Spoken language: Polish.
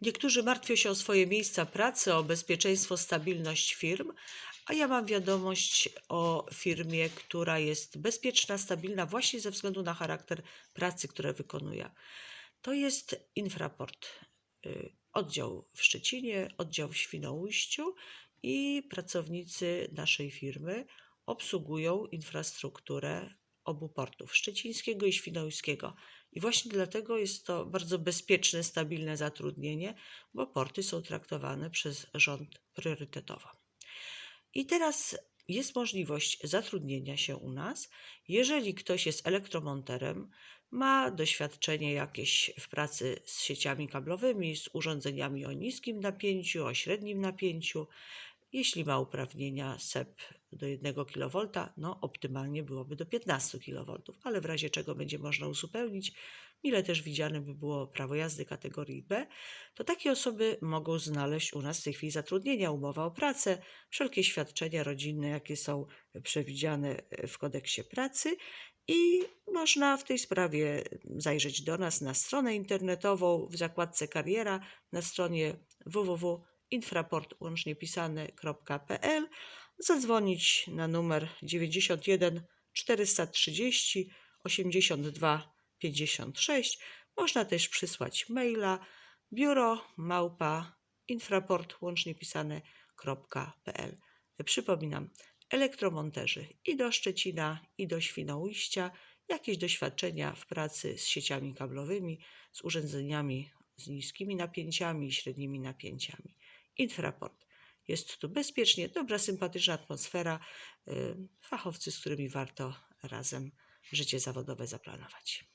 Niektórzy martwią się o swoje miejsca pracy, o bezpieczeństwo, stabilność firm, a ja mam wiadomość o firmie, która jest bezpieczna, stabilna właśnie ze względu na charakter pracy, które wykonuje. To jest Infraport. y, Oddział w Szczecinie, oddział w Świnoujściu i pracownicy naszej firmy obsługują infrastrukturę obu portów szczecińskiego i świnoujskiego. I właśnie dlatego jest to bardzo bezpieczne, stabilne zatrudnienie, bo porty są traktowane przez rząd priorytetowo. I teraz jest możliwość zatrudnienia się u nas, jeżeli ktoś jest elektromonterem, ma doświadczenie jakieś w pracy z sieciami kablowymi, z urządzeniami o niskim napięciu, o średnim napięciu. Jeśli ma uprawnienia SEP do 1 kV, no optymalnie byłoby do 15 kV, ale w razie czego będzie można uzupełnić, mile też widziane by było prawo jazdy kategorii B, to takie osoby mogą znaleźć u nas w tej chwili zatrudnienia, umowa o pracę, wszelkie świadczenia rodzinne, jakie są przewidziane w kodeksie pracy i można w tej sprawie zajrzeć do nas na stronę internetową w zakładce kariera na stronie www.infraport.pl, zadzwonić na numer 91 430 82 56. Można też przysłać maila biuro małpa infraport łącznie pisane.pl. Przypominam, elektromonterzy i do Szczecina, i do Świnoujścia, jakieś doświadczenia w pracy z sieciami kablowymi, z urządzeniami z niskimi napięciami i średnimi napięciami. Infraport. Jest tu bezpiecznie, dobra, sympatyczna atmosfera, y, fachowcy, z którymi warto razem życie zawodowe zaplanować.